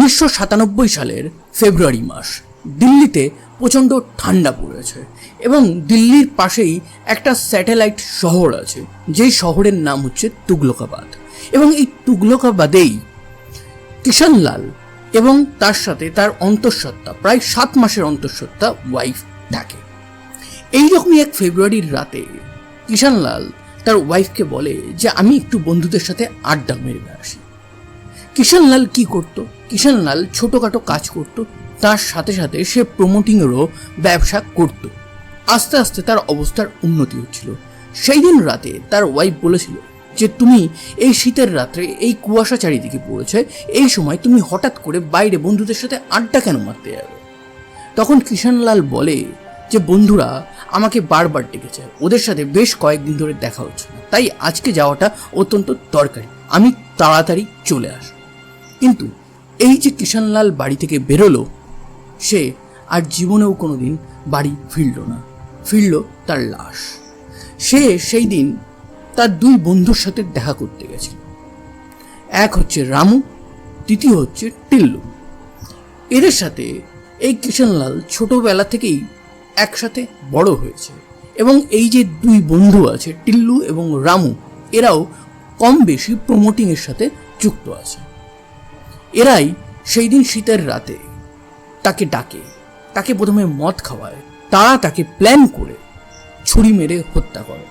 উনিশশো সাতানব্বই সালের ফেব্রুয়ারি মাস, দিল্লিতে প্রচণ্ড ঠান্ডা পড়েছে এবং দিল্লির পাশেই একটা স্যাটেলাইট শহর আছে, যেই শহরের নাম হচ্ছে তুগলকাবাদ। এবং এই তুগলকাবাদেই কিষানলাল এবং তার সাথে তার অন্তঃসত্ত্বা, প্রায় সাত মাসের অন্তঃসত্ত্বা ওয়াইফ থাকে। এইরকমই এক ফেব্রুয়ারির রাতে কিষানলাল তার ওয়াইফকে বলে যে, আমি একটু বন্ধুদের সাথে আড্ডা মেরে আসি কিষানলাল কি করত? কিষানলাল ছোটোখাটো কাজ করত, তার সাথে সাথে সে প্রমোটিংয়েরও ব্যবসা করত। আস্তে আস্তে তার অবস্থার উন্নতি হচ্ছিল। সেই দিন রাতে তার ওয়াইফ বলেছিল যে, তুমি এই শীতের রাত্রে এই কুয়াশা চারিদিকে পড়েছে, এই সময় তুমি হঠাৎ করে বাইরে বন্ধুদের সাথে আড্ডা কেন মারতে যাবে? তখন কিষানলাল বলে যে, বন্ধুরা, আমাকে বারবার ডেকেছে। ওদের সাথে বেশ কয়েকদিন ধরে দেখা হচ্ছে তাই আজকে যাওয়াটা অত্যন্ত দরকারি। আমি তাড়াতাড়ি চলে আসব। কিন্তু এই যে কিষানলাল বাড়ি থেকে বেরোলো, সে আর জীবনেও কোনো দিন বাড়ি ফিরল না। ফিরল তার লাশ। সে সেই দিন তার দুই বন্ধুর সাথে দেখা করতে গেছিল। এক হচ্ছে রামু দ্বিতীয় হচ্ছে টিল্লু। এদের সাথে এই কিষানলাল ছোটবেলা থেকেই একসাথে বড় হয়েছে এবং এই যে দুই বন্ধু আছে, টিল্লু এবং রামু, এরাও কম বেশি প্রমোটিংয়ের সাথে যুক্ত আছে। এরাই সেই দিন শীতের রাতে তাকে ডাকে, তাকে প্রথমে মদ খাওয়ায়, তারা তাকে প্ল্যান করে ছুরি মেরে হত্যা করে।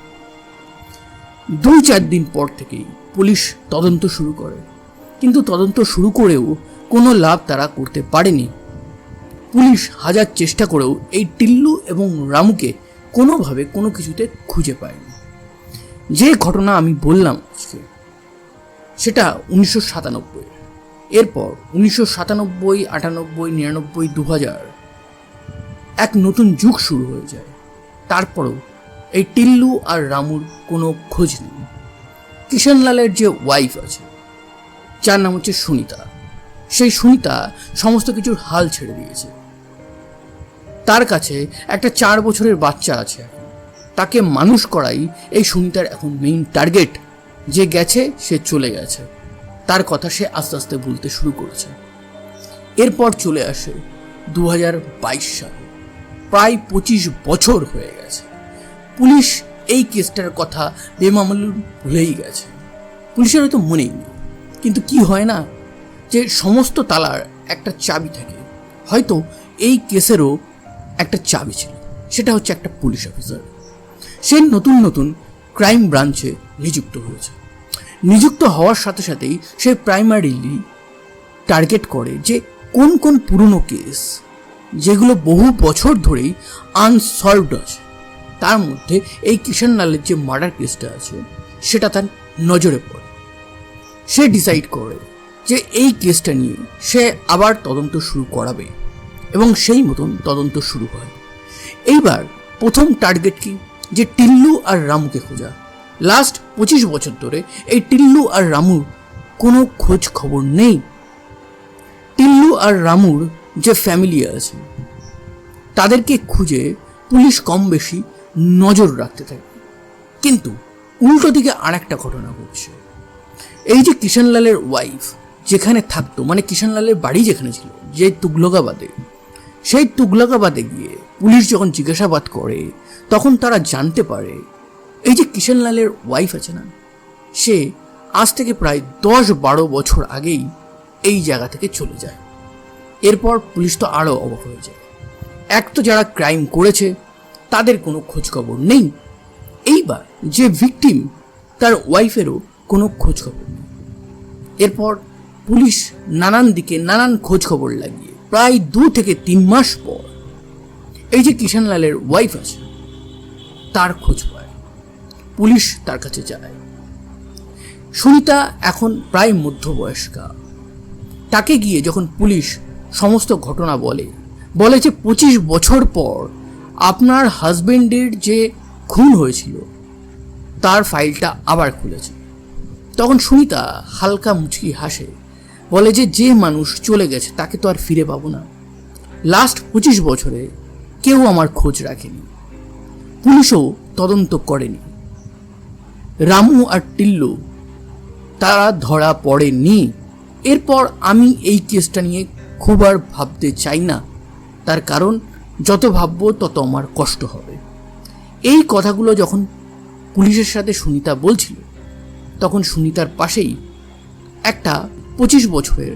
দুই চার দিন পর থেকেই পুলিশ তদন্ত শুরু করে। কিন্তু তদন্ত শুরু করেও কোনো লাভ তারা করতে পারেনি। পুলিশ হাজার চেষ্টা করেও এই টিল্লু এবং রামুকে কোনোভাবে কোনো কিছুতে খুঁজে পায়নি। যে ঘটনা আমি বললাম আজকে, সেটা উনিশশো সাতানব্বই এরপর উনিশশো সাতানব্বই, আটানব্বই, নিরানব্বই দু হাজার এক নতুন যুগ শুরু হয়ে যায়। তারপরও এই টিল্লু আর রামুর কোনো খোঁজ নেই। কিষানলালের যে ওয়াইফ আছে, যার নাম হচ্ছে সুনিতা, সেই সুনিতা সমস্ত কিছুর হাল ছেড়ে দিয়েছে। তার কাছে একটা চার বছরের বাচ্চা আছে তাকে মানুষ করাই এই সুনিতার এখন মেইন টার্গেট যে গেছে, সে চলে গেছে। তার কথা সে আস্তে আস্তে বলতে শুরু করেছে। এরপর চলে আসে দু হাজার বাইশ সাল। প্রায় পঁচিশ বছর হয়ে গেছে। পুলিশ এই কেসটার কথা বেমামুল ভুলেই গেছে। পুলিশের হয়তো মনেই নেই। কিন্তু কি হয় না যে সমস্ত তালার একটা চাবি থাকে। হয়তো এই কেসেরও একটা চাবি ছিল। সেটা হচ্ছে একটা পুলিশ অফিসার। সে নতুন নতুন ক্রাইম ব্রাঞ্চে নিযুক্ত হয়েছে। নিযুক্ত হওয়ার সাথে সাথেই সে প্রাইমারিলি টার্গেট করে যে কোন কোন পুরনো কেস যেগুলো বহু বছর ধরেই আনসলভড আছে, তার মধ্যে এই কিষান লালের যে মার্ডার কেসটা আছে, সেটা তার নজরে পড়ে। সে ডিসাইড করে যে এই কেসটা নিয়ে সে আবার তদন্ত শুরু করাবে এবং সেই মতন তদন্ত শুরু হয়। এইবার প্রথম টার্গেট কি? যে টিল্লু আর রামুকে খোঁজা। লাস্ট পঁচিশ বছর ধরে এই টিল্লু আর রামুর কোনো খোঁজ খবর নেই। টিল্লু আর রামুর যে ফ্যামিলি আছে, তাদেরকে খুঁজে পুলিশ কম বেশি নজর রাখতে থাকে। কিন্তু উল্টো দিকে আর একটা ঘটনা ঘটছে। এই যে কিষানলালের ওয়াইফ যেখানে থাকতো মানে কিষানলালের বাড়ি যেখানে ছিল, যে তুগলকাবাদে, সেই তুগলকাবাদে গিয়ে পুলিশ যখন জিজ্ঞাসাবাদ করে, তখন তারা জানতে পারে এই যে কিষানলালের ওয়াইফ আছে না, সে আজ থেকে প্রায় দশ বারো বছর আগেই এই জায়গা থেকে চলে যায়। এরপর পুলিশ তো আরও অবাক হয়ে যায়। এক তো যারা ক্রাইম করেছে, তাদের কোনো খোঁজখবর নেই। এইবার যে ভিকটিম তার ওয়াইফেরও কোনো খোঁজখবর নেই। এরপর পুলিশ নানান দিকে নানান খোঁজখবর লাগিয়ে প্রায় দু থেকে তিন মাস পর এই যে কিষানলালের ওয়াইফ আছে, তার খোঁজ পায়। পুলিশ তার কাছে যায়। সুনিতা এখন প্রায় মধ্যবয়স্কা। তাকে গিয়ে যখন পুলিশ সমস্ত ঘটনা বলে বলে যে পঁচিশ বছর পর আপনার হাজবেন্ডের যে খুন হয়েছিল, তার ফাইলটা আবার খুলেছে। তখন সুনিতা হালকা মুচকি হাসে, বলে যে যে মানুষ চলে গেছে তাকে তো আর ফিরে পাবো না। লাস্ট পঁচিশ বছরে কেউ আমার খোঁজ রাখেনি। পুলিশও তদন্ত করেনি। রামু আর টিল্লু। তারা ধরা পড়েনি। এরপর আমি এই কেসটা নিয়ে খুব আর ভাবতে চাই না। তার কারণ, যত ভাববো তত আমার কষ্ট হবে। এই কথাগুলো যখন পুলিশের সাথে সুনিতা বলছিল, তখন সুনিতার পাশেই একটা পঁচিশ বছরের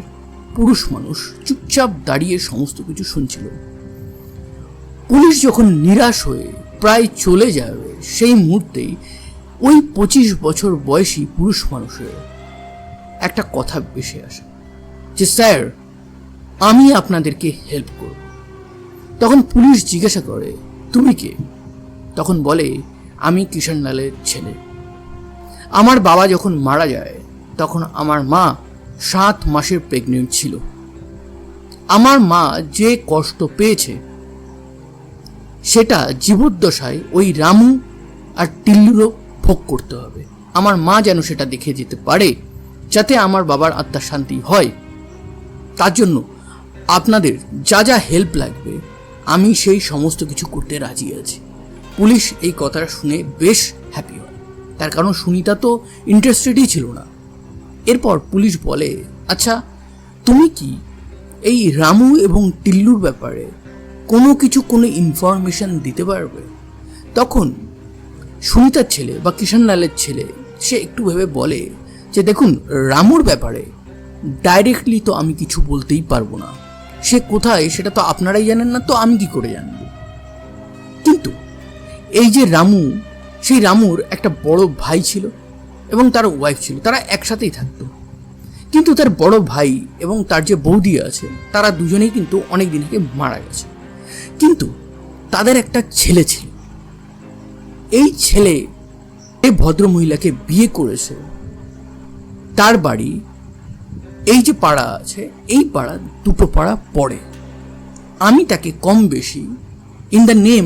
পুরুষ মানুষ চুপচাপ দাঁড়িয়ে সমস্ত কিছু শুনছিল। পুলিশ যখন নিরাশ হয়ে প্রায় চলে যাবে সেই মুহূর্তেই ওই পঁচিশ বছর বয়সী পুরুষ মানুষের একটা কথা বেশি আসে যে, স্যার, আমি আপনাদেরকে হেল্প করব। তখন পুলিশ জিজ্ঞাসা করে, তুমি কে? তখন বলে, আমি কিষানলালের ছেলে। আমার বাবা যখন মারা যায়, তখন আমার মা সাত মাসের প্রেগনেন্ট ছিল। আমার মা যে কষ্ট পেয়েছে, সেটা জীবদ্দশায় ওই রামু আর টিল্লুরও ভোগ করতে হবে। আমার মা যেন সেটা দেখে যেতে পারে, যাতে আমার বাবার আত্মার শান্তি হয়। তার জন্য আপনাদের যা যা হেল্প লাগবে, আমি সেই সমস্ত কিছু করতে রাজি আছি। পুলিশ এই কথাটা শুনে বেশ হ্যাপি হয়। তার কারণ সুনিতা তো ইন্টারেস্টেডই ছিল না। এরপর পুলিশ বলে আচ্ছা তুমি কি এই রামু এবং টিল্লুর ব্যাপারে কোনো কিছু, কোনো ইনফরমেশন দিতে পারবে? তখন সুনিতার ছেলে বা কিষানলালের ছেলে, সে একটু ভেবে বলে যে, দেখুন, রামুর ব্যাপারে ডাইরেক্টলি তো আমি কিছু বলতেই পারব না। সে কোথায় সেটা তো আপনারাই জানেন না, তো আমি কি করে জানব? কিন্তু এই যে রামু, সেই রামুর একটা বড় ভাই ছিল এবং তার ওয়াইফ ছিল, তারা একসাথেই থাকতো। কিন্তু তার বড় ভাই এবং তার যে বৌদি আছে, তারা দুজনেই কিন্তু অনেক দিন আগে মারা গেছে। কিন্তু তাদের একটা ছেলে ছিল। এই ছেলে এই ভদ্র মহিলাকে বিয়ে করেছে। তার বাড়ি এই যে পাড়া আছে, এই পাড়া দুটো পাড়া পড়ে। আমি তাকে কম বেশি ইন দ্য নেম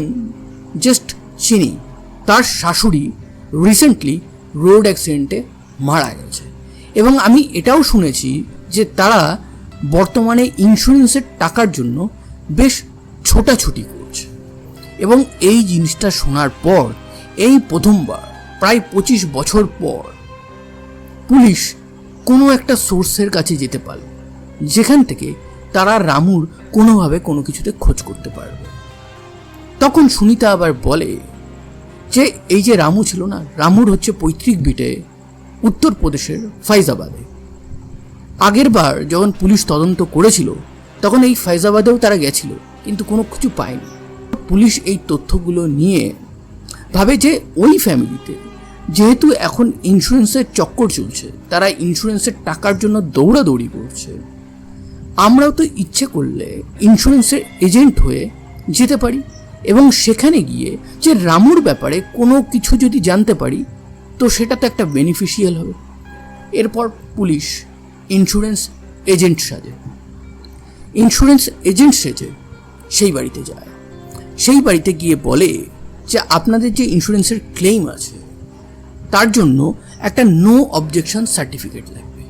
জাস্ট চিনি। তার শাশুড়ি রিসেন্টলি রোড অ্যাক্সিডেন্টে মারা গেছে। এবং আমি এটাও শুনেছি যে তারা বর্তমানে ইন্স্যুরেন্সের টাকার জন্য বেশ ছোটাছুটি করছে। এবং এই জিনিসটা শোনার পর এই প্রথমবার, প্রায় পঁচিশ বছর পর, পুলিশ কোনো একটা সোর্সের কাছে যেতে পারল, যেখান থেকে তারা রামুর কোনোভাবে কোনো কিছুতে খোঁজ করতে পারবে তখন সুনিতা আবার বলে যে, এই যে রামু ছিল না, রামুর হচ্ছে পৈতৃক বিটে, উত্তরপ্রদেশের ফাইজাবাদে আগের বার যখন পুলিশ তদন্ত করেছিল, তখন এই ফাইজাবাদেও তারা গেছিল, কিন্তু কোনো কিছু পায়নি। পুলিশ এই তথ্যগুলো নিয়ে ভাবে যে ওই ফ্যামিলিতে যেহেতু এখন ইন্স্যুরেন্সের চক্কর চলছে, তারা ইন্স্যুরেন্সের টাকার জন্য দৌড়াদৌড়ি করছে, আমরাও তো ইচ্ছে করলে ইন্স্যুরেন্সের এজেন্ট হয়ে যেতে পারি এবং সেখানে গিয়ে যে রামুর ব্যাপারে কোনো কিছু যদি জানতে পারি, তো সেটা তো একটা বেনিফিশিয়াল হবে। এরপর পুলিশ ইন্স্যুরেন্স এজেন্ট সাজে। ইন্স্যুরেন্স এজেন্ট সেজে সেই বাড়িতে যায়। সেই বাড়িতে গিয়ে বলে যে আপনাদের যে ইন্স্যুরেন্সের ক্লেম আছে, তার জন্য একটা নো অবজেকশন সার্টিফিকেট লাগবে।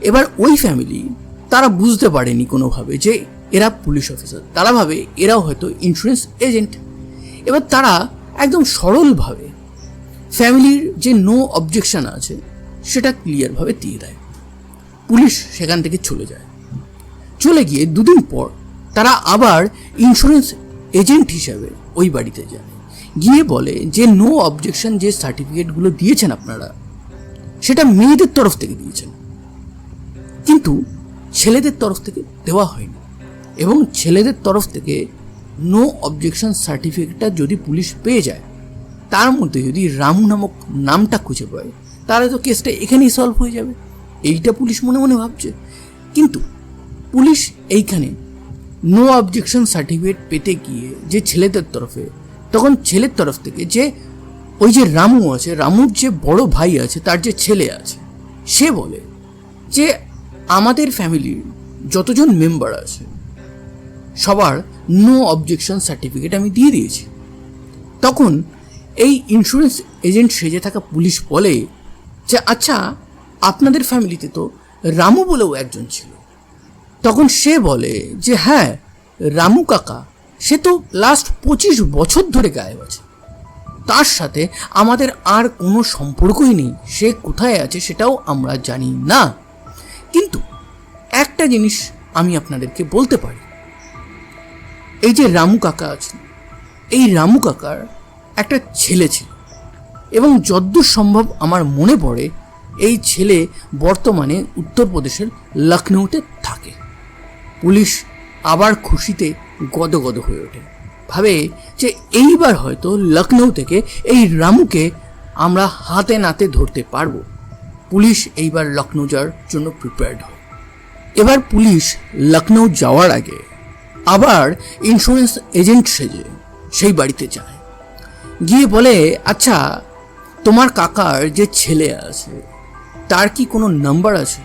এবার ওই ফ্যামিলি তারা বুঝতে পারেনি কোনোভাবে যে এরা পুলিশ অফিসার তারা ভাবে এরাও হয়তো ইন্স্যুরেন্স এজেন্ট এবার তারা একদম সরলভাবে ফ্যামিলির যে নো অবজেকশন আছে, সেটা ক্লিয়ারভাবে দিয়ে দেয়। পুলিশ সেখান থেকে চলে যায়। চলে গিয়ে দুদিন পর তারা আবার ইন্স্যুরেন্স এজেন্ট হিসাবে ওই বাড়িতে যায়। গিয়ে বলে যে নো অবজেকশন যে সার্টিফিকেটগুলো দিয়েছেন আপনারা, সেটা মেয়েদের তরফ থেকে দিয়েছেন। কিন্তু ছেলেদের তরফ থেকে দেওয়া হয়নি এবং ছেলেদের তরফ থেকে নো অবজেকশন সার্টিফিকেটটা যদি পুলিশ পেয়ে যায়, তার মধ্যে যদি রামু নামক নামটা খুঁজে পায়, তাহলে তো কেসটা এখানেই সলভ হয়ে যাবে। এইটা পুলিশ মনে মনে ভাবছে। কিন্তু পুলিশ এইখানে নো অবজেকশন সার্টিফিকেট পেতে গিয়ে যে ছেলেদের তরফে, তখন ছেলের তরফ থেকে যে ওই যে রামু আছে, রামুর যে বড় ভাই আছে, তার যে ছেলে আছে, সে বলে যে আমাদের ফ্যামিলির যতজন মেম্বার আছে, সবার নো অবজেকশন সার্টিফিকেট আমি দিয়ে দিয়েছি। তখন এই ইন্স্যুরেন্স এজেন্ট সেজে থাকা পুলিশ বলে যে আচ্ছা আপনাদের ফ্যামিলিতে তো রামু বলেও একজন ছিল। তখন সে বলে যে হ্যাঁ রামু কাকা, সে তো লাস্ট পঁচিশ বছর ধরে গায়েব আছে। তার সাথে আমাদের আর কোনো সম্পর্কই নেই। সে কোথায় আছে সেটাও আমরা জানি না। কিন্তু একটা জিনিস আমি আপনাদেরকে বলতে পারি। এই যে রামু কাকা আছে এই রামু কাকার একটা ছেলে ছিল এবং যদ্দূর সম্ভব আমার মনে পড়ে, এই ছেলে বর্তমানে উত্তরপ্রদেশের লখনৌতে থাকে। পুলিশ আবার খুশিতে গদগদ হয়ে ওঠে। ভাবে যে এইবার হয়তো লখনৌ থেকে এই রামুকে আমরা হাতে নাতে ধরতে পারব। পুলিশ এইবার লখনৌ যাওয়ার জন্য প্রিপেয়ার্ড হয়। এবার পুলিশ লখনৌ যাওয়ার আগে আবার ইন্স্যুরেন্স এজেন্ট সেজে সেই বাড়িতে যায়। গিয়ে বলে আচ্ছা তোমার কাকার যে ছেলে আছে, তার কি কোনো নাম্বার আছে?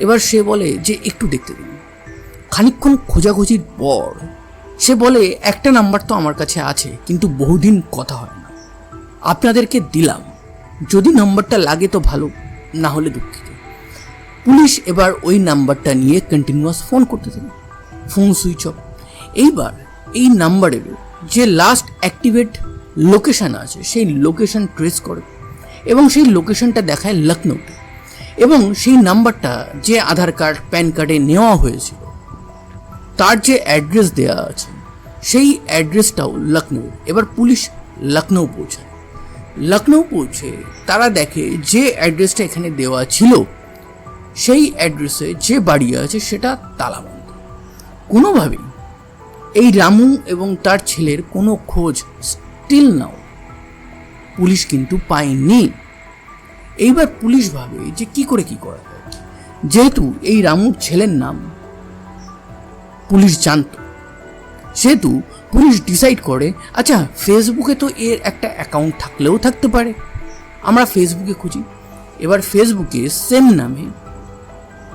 এবার সে বলে, যে একটু দেখতে দিন। খানিকক্ষণ খোঁজাখুঁজির পর সে বলে, একটা নাম্বার তো আমার কাছে আছে, কিন্তু বহুদিন কথা হয় না। আপনাদেরকে দিলাম। যদি নাম্বারটা লাগে তো ভালো, না হলে দুঃখিত। পুলিশ এবার ওই নাম্বারটা নিয়ে কন্টিনিউয়াস ফোন করতে থাকে। ফোন সুইচ অফ এইবার এই নাম্বারের যে লাস্ট অ্যাক্টিভেট লোকেশান আছে, সেই লোকেশান ট্রেস করে এবং সেই লোকেশানটা দেখায় লখনৌতে। এবং সেই নাম্বারটা যে আধার কার্ড, প্যান কার্ডে নেওয়া হয়েছিল তার যে অ্যাড্রেস দেওয়া আছে, সেই অ্যাড্রেসটাও লখনৌ এবার পুলিশ লখনৌ পৌঁছায়। লখনৌ পৌঁছে তারা দেখে যে অ্যাড্রেসটা এখানে দেওয়া ছিল, সেই অ্যাড্রেসে যে বাড়ি আছে সেটা তালাবন্ধ। কোনোভাবেই এই রামু এবং তার ছেলের কোনো খোঁজ স্টিল নাও পুলিশ কিন্তু পায়নি। এইবার পুলিশ ভাবে যে কি করে কি করা যায়। যেহেতু এই রামুর ছেলের নাম পুলিশ জানত। সেহেতু পুলিশ ডিসাইড করে আচ্ছা ফেসবুকে তো এর একটা অ্যাকাউন্ট থাকলেও থাকতে পারে। আমরা ফেসবুকে খুঁজি। এবার ফেসবুকে সেম নামে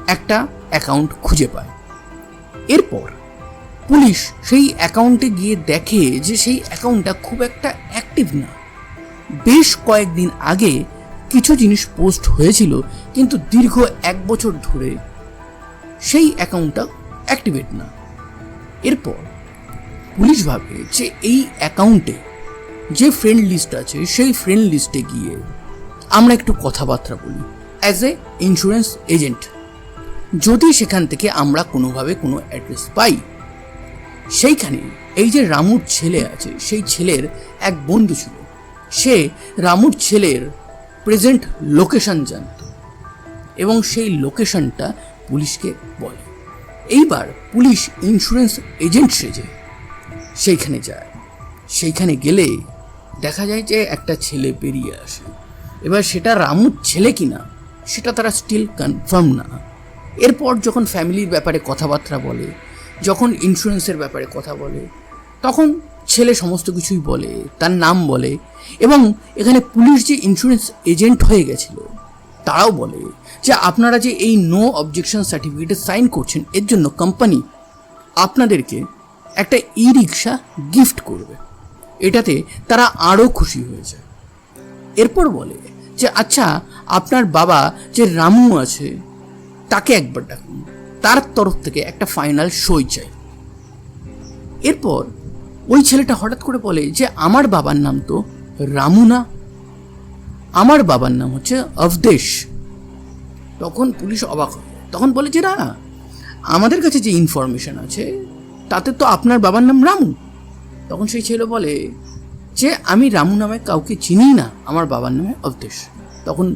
একটা অ্যাকাউন্ট খুঁজে পায়। এরপর পুলিশ সেই অ্যাকাউন্টে গিয়ে দেখে যে সেই অ্যাকাউন্টটা খুব একটা অ্যাক্টিভ না। বেশ কয়েকদিন আগে কিছু জিনিস পোস্ট হয়েছিল, কিন্তু দীর্ঘ এক বছর ধরে সেই অ্যাকাউন্টটা অ্যাক্টিভেট না। এরপর পুলিশ ভাবে যে এই অ্যাকাউন্টে যে ফ্রেন্ড লিস্ট আছে, সেই ফ্রেন্ড লিস্টে গিয়ে আমরা একটু কথাবার্তা বলি। অ্যাজ এ ইন্স্যুরেন্স এজেন্ট যদি সেখান থেকে আমরা কোনোভাবে কোনো অ্যাড্রেস পাই, সেইখানে এই যে রামুর ছেলে আছে, সেই ছেলের এক বন্ধু ছিল, সে রামুর ছেলের প্রেজেন্ট লোকেশন জানত এবং সেই লোকেশনটা পুলিশকে বলে। এইবার পুলিশ ইন্স্যুরেন্স এজেন্ট সেজে সেইখানে যায়। সেইখানে গেলে দেখা যায় যে একটা ছেলে বেরিয়ে আসে। এবার সেটা রামুর ছেলে কিনা, সেটা তারা স্টিল কনফার্ম না। এরপর যখন ফ্যামিলির ব্যাপারে কথাবার্তা বলে, যখন ইন্স্যুরেন্সের ব্যাপারে কথা বলে, তখন ছেলে সমস্ত কিছুই বলে, তার নাম বলে এবং এখানে পুলিশ যে ইন্স্যুরেন্স এজেন্ট হয়ে গেছিল তারাও বলে যে আপনারা যে এই নো অবজেকশন সার্টিফিকেটে সাইন করছেন, এর জন্য কোম্পানি আপনাদেরকে একটা ই রিক্সা গিফট করবে। এটাতে তারা আরও খুশি হয়েছে এরপর বলে যে আচ্ছা আপনার বাবা যে রামু আছে, তাকে একবার ডাকুন। তার তরফ থেকে একটা ফাইনাল সই চাই। এরপর ওই ছেলেটা হঠাৎ করে বলে যে, আমার বাবার নাম তো রামু না আমার বাবার নাম হচ্ছে অবদেশ তখন পুলিশ অবাক তখন বলে, যে না, আমাদের কাছে যে ইনফরমেশন আছে, তাতে তো আপনার বাবার নাম রামু। তখন সেই ছেলে বলে, যে আমি রামু নামে কাউকে চিনি না, আমার বাবার নামে অবদেশ তখন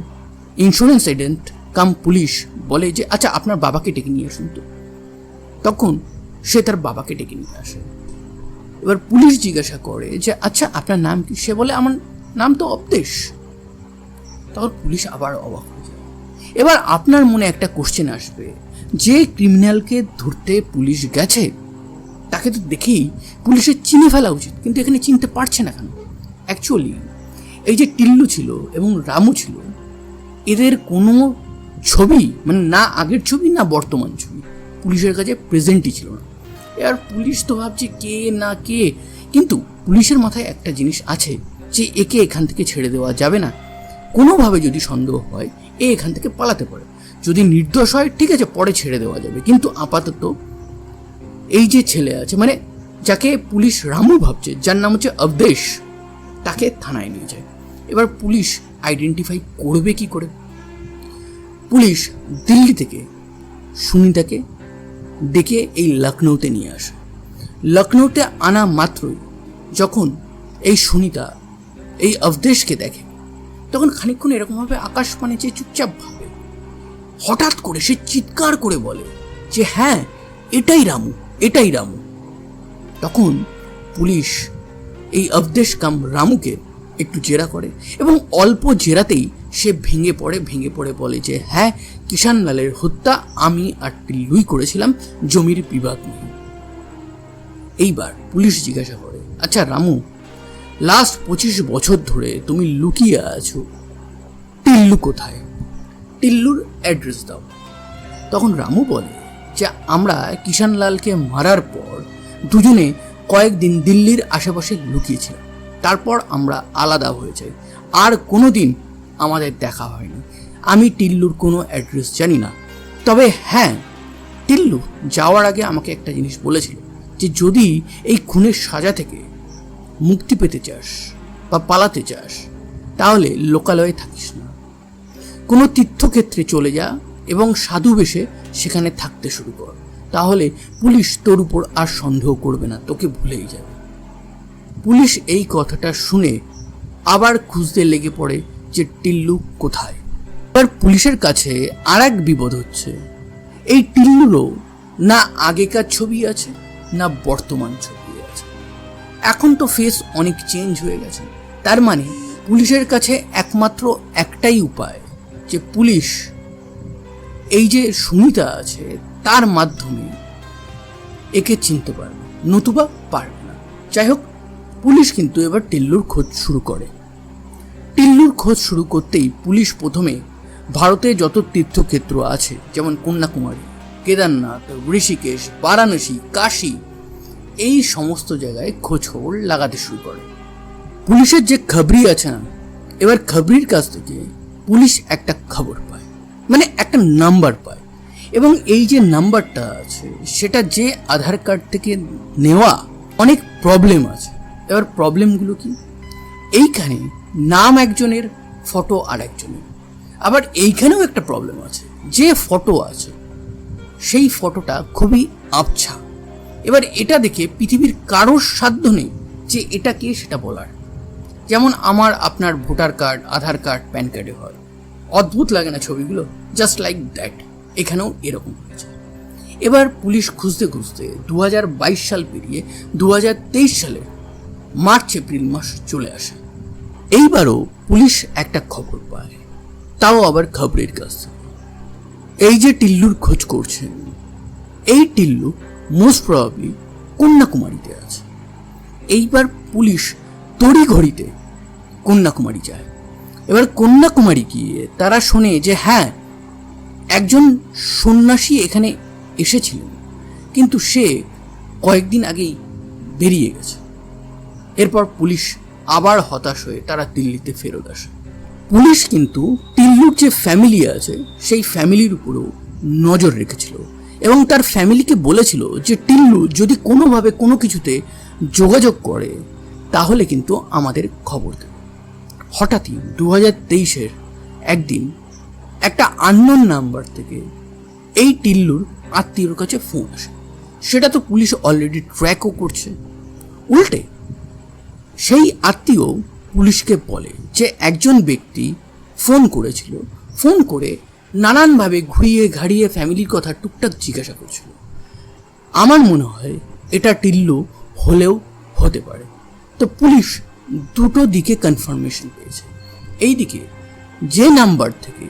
ইন্স্যুরেন্স এজেন্ট কাম পুলিশ বলে যে আচ্ছা আপনার বাবাকে ডেকে নিয়ে আসুন তো। তখন সে তার বাবাকে ডেকে নিয়ে আসে। এবার পুলিশ জিজ্ঞাসা করে যে আচ্ছা আপনার নাম কি? সে বলে, আমার নাম তো অবদেশ তখন পুলিশ আবার অবাক হয়ে যায়। এবার আপনার মনে একটা কোশ্চেন আসবে। যে ক্রিমিনালকে ধরতে পুলিশ গেছে, তাকে তো দেখেই পুলিশের চিনে ফেলা উচিত, কিন্তু এখানে চিনতে পারছে না কেন? অ্যাকচুয়ালি এই যে টিল্লু ছিল এবং রামু ছিল, এদের কোনো ছবি মানে না আগের ছবি, না বর্তমান ছবি, পুলিশের কাছে প্রেজেন্টই ছিল না। এবার পুলিশ তো ভাবছে কে না কে, কিন্তু পুলিশের মাথায় একটা জিনিস আছে যে একে এখান থেকে ছেড়ে দেওয়া যাবে না। কোনোভাবে যদি সন্দেহ হয়, এ এখান থেকে পালাতে পারে। যদি নির্দোষ হয়, ঠিক আছে, পরে ছেড়ে দেওয়া যাবে। কিন্তু আপাতত এই যে ছেলে আছে মানে যাকে পুলিশ রামু ভাবছে, যার নাম হচ্ছে অবদেশ, তাকে থানায় নিয়ে যায়। এবার পুলিশ আইডেন্টিফাই করবে কি করে? পুলিশ দিল্লি থেকে সুনিতাকে ডেকে এই লখনৌতে নিয়ে আসে। লখনৌতে আনা মাত্রই যখন এই সুনিতা, এই অবদেশকে দেখে তখন খানিকক্ষণ এরকমভাবে আকাশ পানে চেয়ে চুপচাপ ভাবে, হঠাৎ করে সে চিৎকার করে বলে যে হ্যাঁ এটাই রামু এটাই রামু। তখন পুলিশ এই অবদেশ কাম রামুকে একটু জেরা করে এবং অল্প জেরাতেই সে ভেঙে পড়ে ভেঙে পড়ে বলে যে হ্যাঁ কিষান লালের হত্যা আমি আর টিল্লুই করেছিলাম, জমির বিবাদ নিয়ে। এইবার পুলিশ জিজ্ঞাসা করে আচ্ছা রামু লাস্ট পঁচিশ বছর ধরে তুমি লুকিয়ে আছো। টিল্লু কোথায়? টিল্লুর অ্যাড্রেস দাও। তখন রামু বলে যে আমরা কিষানলালকে মারার পর দুজনে কয়েকদিন দিল্লির আশেপাশে লুকিয়েছিলাম। তারপর আমরা আলাদা হয়ে যাই। আর কোনো দিন আমাদের দেখা হয়নি। আমি টিল্লুর কোনো অ্যাড্রেস জানি না। তবে হ্যাঁ টিল্লু যাওয়ার আগে আমাকে একটা জিনিস বলেছিল যে যদি এই খুনের সাজা থেকে মুক্তি পেতে চাস বা পালাতে চাস, তাহলে লোকালয়ে থাকিস না। কোনো তীর্থক্ষেত্রে চলে যা এবং সাধু বেশে সেখানে থাকতে শুরু কর। তাহলে পুলিশ তোর উপর আর সন্দেহ করবে না, তোকে ভুলেই যাবে। পুলিশ এই কথাটা শুনে আবার খুঁজতে লেগে পড়ে যে টিল্লু কোথায়। এবার পুলিশের কাছে আর এক বিপদ হচ্ছে। এই টিল্লুরও না আগেকার ছবি আছে, না বর্তমান ছবি। এখন তো ফেস অনেক চেঞ্জ হয়ে গেছে। তার মানে পুলিশের কাছে একমাত্র একটাই উপায়, যে পুলিশ, এই যে সুমিতা আছে, তার মাধ্যমে একে চিনতে পারবে, নতুবা পারবে না। যাই হোক, পুলিশ কিন্তু এবার টিল্লুর খোঁজ শুরু করে। টিল্লুর খোঁজ শুরু করতেই পুলিশ প্রথমে ভারতে যত তীর্থক্ষেত্র আছে, যেমন কন্যাকুমারী, কেদারনাথ, ঋষিকেশ, বারাণসী, কাশী এই সমস্ত জায়গায় খোঁজখবর লাগাতে শুরু করে। পুলিশের যে খবরি আছে না, এবার খবরির কাছ থেকে পুলিশ একটা খবর পায় মানে একটা নাম্বার পায়। এবং এই যে নাম্বারটা আছে, সেটা যে আধার কার্ড থেকে নেওয়া অনেক প্রবলেম আছে। এবার প্রবলেমগুলো কি? এইখানে নাম একজনের ফটো আর একজনের আবার এইখানেও একটা প্রবলেম আছে, যে ফটো আছে, সেই ফটোটা খুবই আবছা। এবার এটা দেখে পৃথিবীর কারোর সাধ্য নেই যে এটা কে সেটা বলার। যেমন আমার, আপনার voter card, Aadhaar card, PAN কার্ডে হয়। অদ্ভুত লাগে না ছবিগুলো? Just like that. এখানেও এরকম হয়েছে। এবার পুলিশ খুঁজতে খুঁজতে দু সাল পেরিয়ে দু সালের মার্চ, এপ্রিল মাস চলে আসে। এইবারও পুলিশ একটা খবর পায়। তাও আবার খবরের কাছ এই যে টিল্লুর খোঁজ করছেন এই টিল্লু মোস্ট প্রবাবলি কন্যাকুমারীতে আছে। এইবার পুলিশ তড়িঘড়িতে কন্যাকুমারী যায়। এবার কন্যাকুমারী গিয়ে তারা শোনে যে হ্যাঁ একজন সন্ন্যাসী এখানে এসেছিলেন, কিন্তু সে কয়েকদিন আগেই বেরিয়ে গেছে। এরপর পুলিশ আবার হতাশ হয়ে তারা দিল্লিতে ফেরত আসে। পুলিশ কিন্তু টিল্লুর যে ফ্যামিলি আছে, সেই ফ্যামিলির উপরেও নজর রেখেছিল। এবং তার ফ্যামিলিকে বলেছিল যে, টিল্লু, যদি কোনোভাবে কোনো কিছুতে যোগাযোগ করে, তাহলে কিন্তু আমাদের খবর দেবে। হঠাৎই দু হাজার তেইশের একদিন একটা আননোন নাম্বার থেকে এই টিল্লুর আত্মীয়র কাছে ফোন আসে। সেটা তো পুলিশ অলরেডি ট্র্যাকও করছে। উল্টে সেই আত্মীয় পুলিশকে বলে যে, একজন ব্যক্তি ফোন করেছিল। ফোন করে নানানভাবে ঘুরিয়ে ঘাড়িয়ে ফ্যামিলির কথা টুকটাক জিজ্ঞাসা করছিল। আমার মনে হয় এটা টিল্লু হলেও হতে পারে। তো পুলিশ দুটো দিকে কনফার্মেশন পেয়েছে। এইদিকে যে নাম্বার থেকে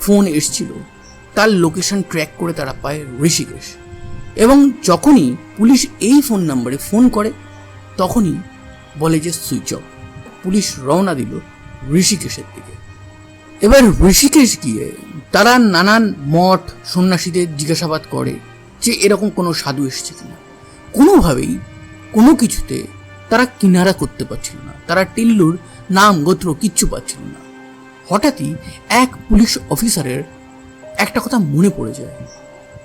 ফোন এসছিল, তার লোকেশন ট্র্যাক করে তারা পায় ঋষিকেশ। এবং যখনই পুলিশ এই ফোন নাম্বারে ফোন করে, তখনই বলে যে সুইচ অফ পুলিশ রওনা দিল ঋষিকেশের দিকে। এবার ঋষিকেশ গিয়ে তারা নানান মঠ সন্ন্যাসীদের জিজ্ঞাসাবাদ করে যে এরকম কোনো সাধু এসেছে কিনা। কোনোভাবেই কোনো কিছুতে তারা কিনারা করতে পারছিল না। তারা টিল্লুর নাম, গোত্র কিচ্ছু পাচ্ছিল না। হঠাৎই এক পুলিশ অফিসারের একটা কথা মনে পড়ে যায়।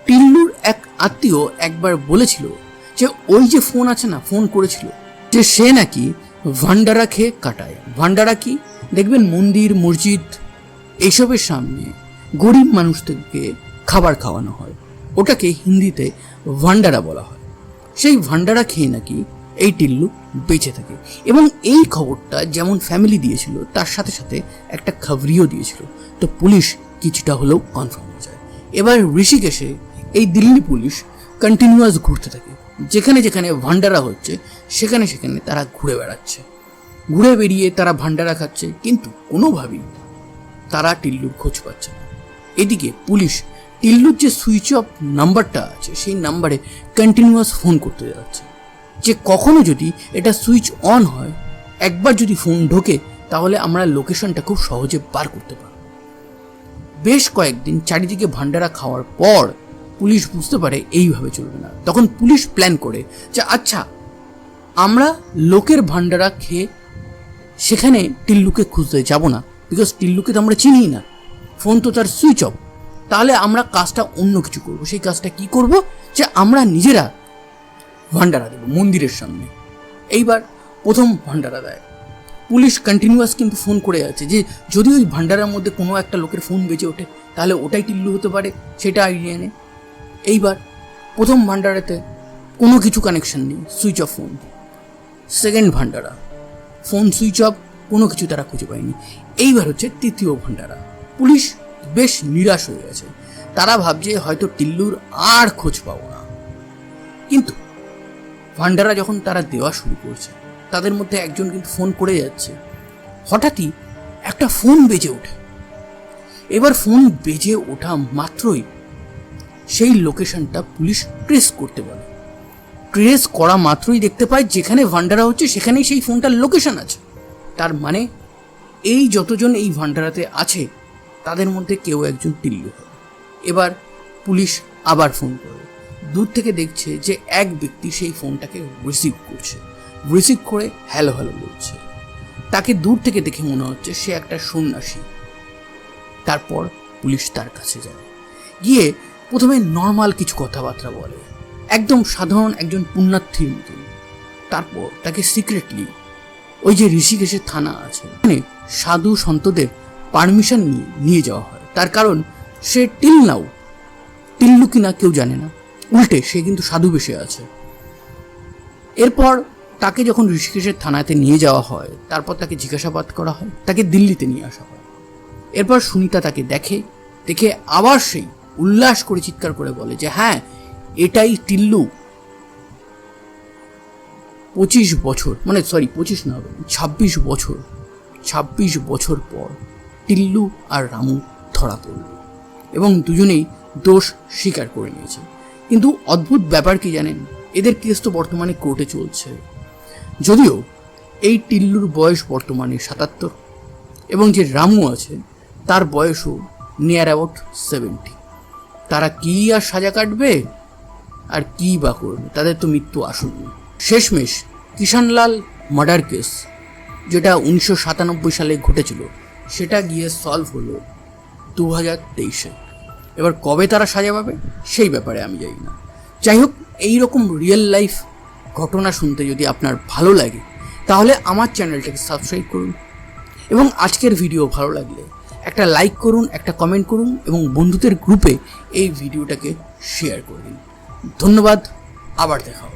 টিল্লুর এক আত্মীয় একবার বলেছিল যে ওই যে ফোন আছে না, ফোন করেছিল যে সে নাকি ভান্ডারা খেয়ে কাটায়। ভান্ডারা কি? দেখবেন মন্দির, মসজিদ, এইসবের সামনে গরিব মানুষদেরকে খাবার খাওয়ানো হয়। ওটাকে হিন্দিতে ভান্ডারা বলা হয়। সেই ভান্ডারা খেয়ে নাকি এই টিল্লু বেঁচে থাকে এবং এই খবরটা যেমন ফ্যামিলি দিয়েছিল, তার সাথে সাথে একটা খাবরিও দিয়েছিল। তো পুলিশ কিছুটা হলেও কনফার্ম হয়ে যায়। এবার ঋষিকেশে এই দিল্লি পুলিশ কন্টিনিউয়াস ঘুরতে থাকে। যেখানে যেখানে ভান্ডারা হচ্ছে, সেখানে সেখানে তারা ঘুরে বেড়াচ্ছে। ঘুরে বেরিয়ে তারা ভান্ডারা খাচ্ছে, কিন্তু কোনোভাবেই তারা টিল্লুর খোঁজ পাচ্ছে না। এদিকে পুলিশ টিল্লুর যে সুইচ অফ নাম্বারটা আছে, সেই নাম্বারে কন্টিনিউয়াস ফোন করতে যাচ্ছে। যে কখনো যদি এটা সুইচ অন হয়, একবার যদি ফোন ঢোকে, তাহলে আমরা লোকেশনটা খুব সহজে বার করতে পারব। বেশ কয়েকদিন চারিদিকে ভান্ডারা খাওয়ার পর পুলিশ বুঝতে পারে এইভাবে চলবে না। তখন পুলিশ প্ল্যান করে যে আচ্ছা আমরা লোকের ভান্ডারা খেয়ে সেখানে টিল্লুকে খুঁজতে যাব না বিকজ টিল্লুকে তো আমরা চিনি না। ফোন তো তার সুইচ অফ। তাহলে আমরা কাজটা অন্য কিছু করব। সেই কাজটা কি করব? যে আমরা নিজেরা ভান্ডারা দেবো মন্দিরের সামনে। এইবার প্রথম ভান্ডারা দেয়। পুলিশ কন্টিনিউয়াস কিন্তু ফোন করে যাচ্ছে যে, যদি ওই ভান্ডারার মধ্যে কোনো একটা লোকের ফোন বেজে ওঠে, তাহলে ওটাই টিল্লু হতে পারে, সেটা আইডিয়া নেই। এইবার প্রথম ভান্ডারাতে কোনো কিছু কানেকশন নেই, switch off phone. Second Bhandara. Phone switch off, কোনো কিছু তারা খুঁজে পায়নি। এইবার হচ্ছে তৃতীয় ভান্ডারা। পুলিশ বেশ নিরাশ হয়ে গেছে। তারা ভাবছে হয়তো টিল্লুর আর খোঁজ পাবো না। কিন্তু ভান্ডারা যখন তারা দেওয়া শুরু করছে, তাদের মধ্যে একজন কিন্তু ফোন করে যাচ্ছে। হঠাৎই একটা ফোন বেজে ওঠে। এবার ফোন বেজে ওঠা মাত্রই সেই লোকেশনটা পুলিশ ট্রেস করতে পারে ট্রেস করা মাত্রই দেখতে পায় যেখানে ভান্ডারা হচ্ছে, সেখানেই সেই ফোনটার লোকেশন আছে। তার মানে এই যতজন এই ভান্ডারাতে আছে তাদের মধ্যে কেউ একজন টিল্লু হবে এবার পুলিশ আবার ফোন করে দূর থেকে দেখছে যে এক ব্যক্তি সেই ফোনটাকে রিসিভ করছে। রিসিভ করে হ্যালো হ্যালো বলছে। তাকে দূর থেকে দেখে মনে হচ্ছে সে একটা সন্ন্যাসী। তারপর পুলিশ তার কাছে যায়। গিয়ে প্রথমে নর্মাল কিছু কথাবার্তা বলে। একদম সাধারণ একজন পুণ্যার্থীর মতন। তারপর তাকে সিক্রেটলি ওই যে ঋষিকেশের থানা আছে মানে সাধু সন্তদের পারমিশন নিয়ে নিয়ে যাওয়া হয়। তার কারণ সে টিল নাও টিল্লু কিনা কেউ জানে না। উল্টে সে কিন্তু সাধু বেশে আছে। এরপর তাকে যখন ঋষিকেশের থানাতে নিয়ে যাওয়া হয়, তারপর তাকে জিজ্ঞাসাবাদ করা হয়, তাকে দিল্লিতে নিয়ে আসা হয়। এরপর সুনিতা তাকে দেখে দেখে আবার সেই উল্লাস করে চিৎকার করে বলে যে হ্যাঁ এটাই টিল্লু। পঁচিশ বছর মানে সরি, পঁচিশ না, ছাব্বিশ বছর ছাব্বিশ বছর পর টিল্লু আর রামু ধরা পড়ল এবং দুজনেই দোষ স্বীকার করে নিয়েছে। কিন্তু অদ্ভুত ব্যাপার কি জানেন? এদের কেস তো বর্তমানে কোর্টে চলছে। যদিও এই টিল্লুর বয়স বর্তমানে সাতাত্তর এবং যে রামু আছে, তার বয়সও নিয়ার অ্যাবাউট সেভেন্টি তারা কি আর সাজা কাটবে? আর কি বা করবে? তাদের তো মৃত্যু আসন্ন শেষমেশ কিষানলাল মার্ডার কেস, যেটা উনিশশো সাতানব্বই সালে ঘটেছিল সেটা গিয়ে সলভ হলো দু হাজার তেইশে। এবার কবে তারা সাজা পাবে, সেই ব্যাপারে আমি জানি না। যাই হোক, এইরকম রিয়েল লাইফ ঘটনা শুনতে যদি আপনার ভালো লাগে, তাহলে আমার চ্যানেলটাকে সাবস্ক্রাইব করুন। এবং আজকের ভিডিও ভালো লাগলে একটা লাইক করুন, একটা কমেন্ট করুন, এবং বন্ধুদের গ্রুপে এই ভিডিওটাকে শেয়ার করে দিন। ধন্যবাদ, আবার দেখা